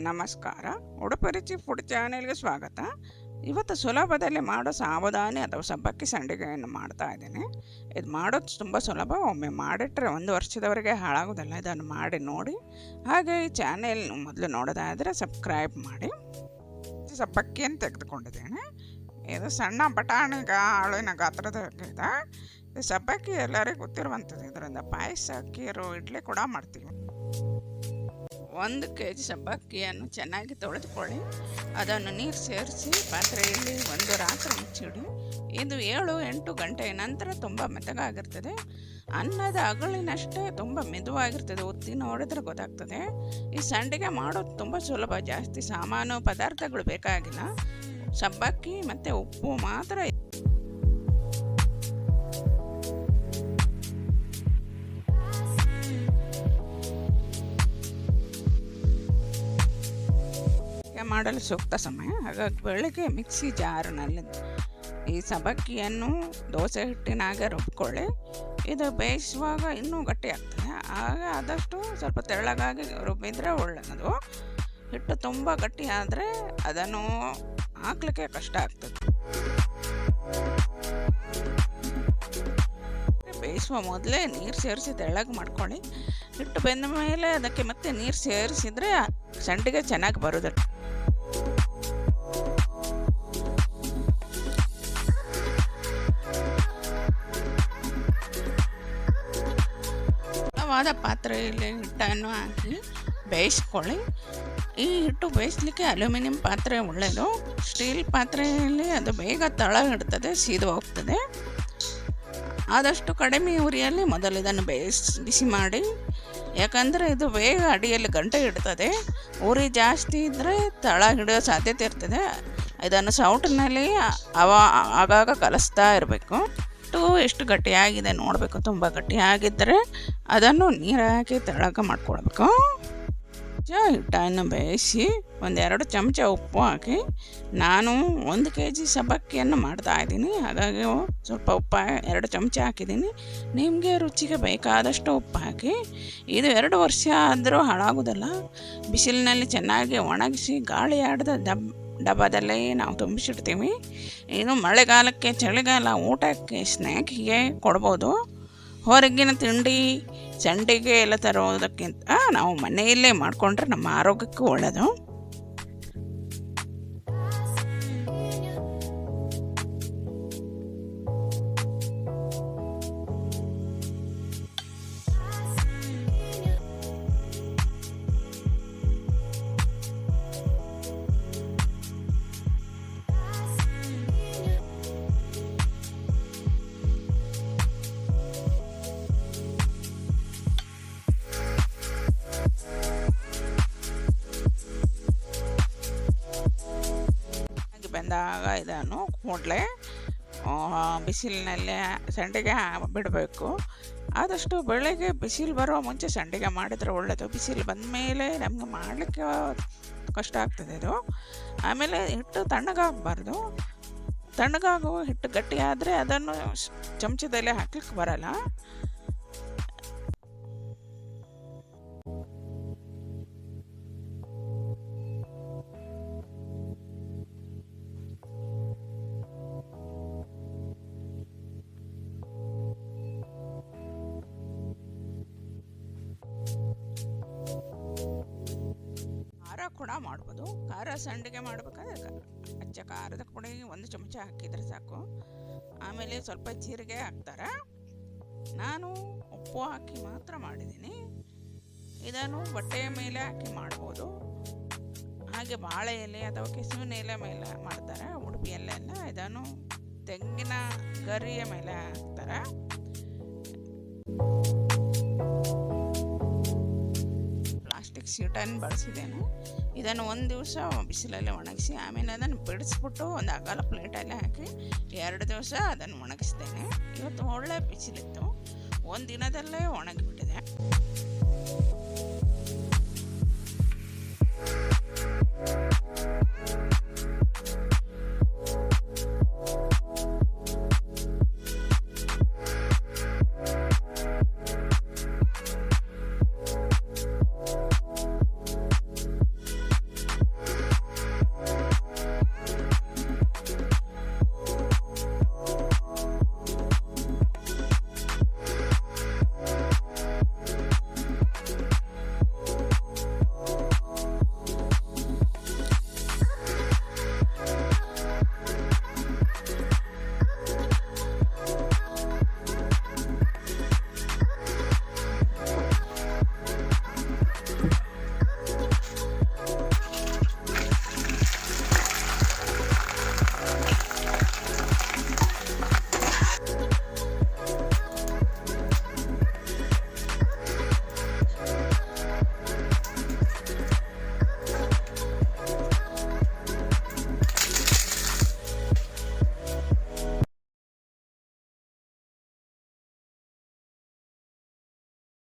ನಮಸ್ಕಾರ. ಉಡುಪರಿಚಿ ಫುಡ್ ಚಾನೆಲ್ಗೆ ಸ್ವಾಗತ. ಇವತ್ತು ಸುಲಭದಲ್ಲಿ ಮಾಡೋ ಸಾವಧಾನಿ ಅಥವಾ ಸಬ್ಬಕ್ಕಿ ಸಂಡಿಗೆಯನ್ನು ಮಾಡ್ತಾ ಇದ್ದೀನಿ. ಇದು ಮಾಡೋದು ತುಂಬ ಸುಲಭ. ಒಮ್ಮೆ ಮಾಡಿಟ್ರೆ ಒಂದು ವರ್ಷದವರೆಗೆ ಹಾಳಾಗೋದಲ್ಲ, ಇದನ್ನು ಮಾಡಿ ನೋಡಿ. ಹಾಗೆ ಈ ಚಾನೆಲ್ ಮೊದಲು ನೋಡೋದಾದರೆ ಸಬ್ಸ್ಕ್ರೈಬ್ ಮಾಡಿ. ಸಬ್ಬಕ್ಕಿಯನ್ನು ತೆಗೆದುಕೊಂಡಿದ್ದೇನೆ. ಇದು ಸಣ್ಣ ಬಟಾಣಿ ಆಳಿನ ಗಾತ್ರದ ಇದೆ ಸಬ್ಬಕ್ಕಿ ಎಲ್ಲರಿಗೂ ಗೊತ್ತಿರುವಂಥದ್ದು. ಇದರಿಂದ ಪಾಯಸ, ಕೀರು, ಇಡ್ಲಿ ಕೂಡ ಮಾಡ್ತೀವಿ. ಒಂದು ಕೆ ಜಿ ಸಬ್ಬಕ್ಕಿಯನ್ನು ಚೆನ್ನಾಗಿ ತೊಳೆದುಕೊಳ್ಳಿ. ಅದನ್ನು ನೀರು ಸೇರಿಸಿ ಪಾತ್ರೆಯಲ್ಲಿ ಒಂದು ರಾತ್ರಿ ಮುಚ್ಚಿಡಿ. ಇದು ಏಳು ಎಂಟು ಗಂಟೆಯ ನಂತರ ತುಂಬ ಮೆತ್ತಗಾಗಿರ್ತದೆ. ಅನ್ನದ ಅಗಳಿನಷ್ಟೇ ತುಂಬ ಮೆದುವಾಗಿರ್ತದೆ. ಒತ್ತಿ ನೋಡಿದ್ರೆ ಗೊತ್ತಾಗ್ತದೆ. ಈ ಸಂಡಿಗೆ ಮಾಡೋದು ತುಂಬ ಸುಲಭ. ಜಾಸ್ತಿ ಸಾಮಾನು ಪದಾರ್ಥಗಳು ಬೇಕಾಗಿಲ್ಲ. ಸಬ್ಬಕ್ಕಿ ಮತ್ತು ಉಪ್ಪು ಮಾತ್ರ ಮಾಡಲು ಸೂಕ್ತ ಸಮಯ. ಹಾಗಾಗಿ ಬೆಳಗ್ಗೆ ಮಿಕ್ಸಿ ಜಾರ್ನಲ್ಲಿ ಈ ಸಬಕ್ಕಿಯನ್ನು ದೋಸೆ ಹಿಟ್ಟಿನಾಗೆ ರುಬ್ಕೊಳ್ಳಿ. ಇದು ಬೇಯಿಸುವಾಗ ಇನ್ನೂ ಗಟ್ಟಿ ಆಗ್ತದೆ ಆಗ ಆದಷ್ಟು ಸ್ವಲ್ಪ ತೆಳ್ಳಗಾಗಿ ರುಬ್ಬಿದರೆ ಒಳ್ಳೆಯದು ಹಿಟ್ಟು ತುಂಬ ಗಟ್ಟಿ ಆದರೆ ಅದನ್ನು ಹಾಕ್ಲಿಕ್ಕೆ ಕಷ್ಟ ಆಗ್ತದೆ. ಬೇಯಿಸುವ ಮೊದಲೇ ನೀರು ಸೇರಿಸಿ ತೆಳ್ಳಗೆ ಮಾಡ್ಕೊಳ್ಳಿ. ಹಿಟ್ಟು ಬೆಂದ ಮೇಲೆ ಅದಕ್ಕೆ ಮತ್ತೆ ನೀರು ಸೇರಿಸಿದರೆ ಸಂಡಿಗೆ ಚೆನ್ನಾಗಿ ಬರೋದಿಲ್ಲ ವಾದ ಪಾತ್ರೆಯಲ್ಲಿ ಹಿಟ್ಟನ್ನು ಹಾಕಿ ಬೇಯಿಸ್ಕೊಳ್ಳಿ. ಈ ಹಿಟ್ಟು ಬೇಯಿಸ್ಲಿಕ್ಕೆ ಅಲ್ಯೂಮಿನಿಯಂ ಪಾತ್ರೆ ಒಳ್ಳೆಯದು ಸ್ಟೀಲ್ ಪಾತ್ರೆಯಲ್ಲಿ ಅದು ಬೇಗ ತಳ ಹಿಡ್ತದೆ ಸೀದು ಹೋಗ್ತದೆ ಆದಷ್ಟು ಕಡಿಮೆ ಉರಿಯಲ್ಲಿ ಮೊದಲು ಇದನ್ನು ಬೇಯಿಸಿ ಬಿಸಿ ಮಾಡಿ. ಯಾಕಂದರೆ ಇದು ಬೇಗ ಅಡಿಯಲ್ಲಿ ಗಂಟೆ ಇಡ್ತದೆ. ಉರಿ ಜಾಸ್ತಿ ಇದ್ದರೆ ತಳ ಹಿಡಿಯೋ ಸಾಧ್ಯತೆ ಇರ್ತದೆ. ಇದನ್ನು ಸೌಟಿನಲ್ಲಿ ಅವ ಆಗಾಗ ಕಲಿಸ್ತಾ ಇರಬೇಕು. ಹಿಟ್ಟು ಎಷ್ಟು ಗಟ್ಟಿಯಾಗಿದೆ ನೋಡಬೇಕು. ತುಂಬ ಗಟ್ಟಿಯಾಗಿದ್ದರೆ ಅದನ್ನು ನೀರು ಹಾಕಿ ತಳಕ ಮಾಡ್ಕೊಳ್ಬೇಕು ಹಿಟ್ಟನ್ನು ಬೇಯಿಸಿ ಒಂದೆರಡು ಚಮಚ ಉಪ್ಪು ಹಾಕಿ ನಾನು ಒಂದು ಕೆ ಜಿ ಸಬ್ಬಕ್ಕಿಯನ್ನು ಮಾಡ್ತಾ ಇದ್ದೀನಿ. ಹಾಗಾಗಿ ಸ್ವಲ್ಪ ಉಪ್ಪು ಎರಡು ಚಮಚ ಹಾಕಿದ್ದೀನಿ. ನಿಮಗೆ ರುಚಿಗೆ ಬೇಕಾದಷ್ಟು ಉಪ್ಪು ಹಾಕಿ ಇದು ಎರಡು ವರ್ಷ ಆದರೂ ಹಾಳಾಗೋದಿಲ್ಲ ಬಿಸಿಲಿನಲ್ಲಿ ಚೆನ್ನಾಗಿ ಒಣಗಿಸಿ ಗಾಳಿ ಆಡದ ಡಬ್ ಡಬ್ಬದಲ್ಲೇ ನಾವು ತುಂಬಿಸಿಡ್ತೀವಿ. ಇದು ಮಳೆಗಾಲಕ್ಕೆ, ಚಳಿಗಾಲ, ಊಟಕ್ಕೆ ಸ್ನ್ಯಾಕಿಗೆ ಕೊಡ್ಬೋದು. ಹೊರಗಿನ ತಿಂಡಿ ಸಂಡಿಗೆ ಎಲ್ಲ ತರೋದಕ್ಕಿಂತ ನಾವು ಮನೆಯಲ್ಲೇ ಮಾಡಿಕೊಂಡ್ರೆ ನಮ್ಮ ಆರೋಗ್ಯಕ್ಕೂ ಒಳ್ಳೆಯದು ಬಂದಾಗ ಇದನ್ನು ಕೂಡಲೇ ಬಿಸಿಲಿನಲ್ಲೇ ಸಂಡಿಗೆ ಬಿಡಬೇಕು. ಆದಷ್ಟು ಬೆಳಗ್ಗೆ ಬಿಸಿಲು ಬರೋ ಮುಂಚೆ ಸಂಡಿಗೆ ಮಾಡಿದರೆ ಒಳ್ಳೆಯದು ಬಿಸಿಲು ಬಂದ ಮೇಲೆ ನಮಗೆ ಮಾಡಲಿಕ್ಕೆ ಕಷ್ಟ ಆಗ್ತದೆ ಇದು. ಆಮೇಲೆ ಹಿಟ್ಟು ತಣ್ಣಗಾಗಬಾರ್ದು. ತಣ್ಣಗಾಗುವ ಹಿಟ್ಟು ಗಟ್ಟಿಯಾದರೆ ಅದನ್ನು ಚಮಚದಲ್ಲಿ ಹಾಕ್ಲಿಕ್ಕೆ ಬರಲ್ಲ. ಕೂಡ ಮಾಡ್ಬೋದು. ಖಾರ ಸಂಡಿಗೆ ಮಾಡಬೇಕಾದ್ರೆ ಅಚ್ಚ ಖಾರದ ಪುಡಿ ಒಂದು ಚಮಚ ಹಾಕಿದರೆ ಸಾಕು. ಆಮೇಲೆ ಸ್ವಲ್ಪ ಜೀರಿಗೆ ಹಾಕ್ತಾರೆ. ನಾನು ಉಪ್ಪು ಹಾಕಿ ಮಾತ್ರ ಮಾಡಿದ್ದೀನಿ. ಇದನ್ನು ಬಟ್ಟೆಯ ಮೇಲೆ ಹಾಕಿ ಮಾಡ್ಬೋದು. ಹಾಗೆ ಬಾಳೆ ಎಲೆ ಅಥವಾ ಕೆಸುವಿನ ಎಲೆ ಮೇಲೆ ಮಾಡ್ತಾರೆ. ಉಡುಪಿಯಲ್ಲೆಲ್ಲ ಇದನ್ನು ತೆಂಗಿನ ಗರಿಯ ಮೇಲೆ ಹಾಕ್ತಾರೆ. ಶೀಟನ್ನು ಬಳಸಿದ್ದೇನೆ. ಇದನ್ನು ಒಂದು ದಿವಸ ಬಿಸಿಲಲ್ಲಿ ಒಣಗಿಸಿ, ಆಮೇಲೆ ಅದನ್ನು ಬಿಡಿಸ್ಬಿಟ್ಟು ಒಂದು ಅಗಲ ಪ್ಲೇಟಲ್ಲಿ ಹಾಕಿ ಎರಡು ದಿವಸ ಅದನ್ನು ಒಣಗಿಸ್ತೇನೆ ಇವತ್ತು ಒಳ್ಳೆ ಬಿಸಿಲಿತ್ತು. ಒಂದು ದಿನದಲ್ಲೇ ಒಣಗಿಬಿಟ್ಟಿದೆ.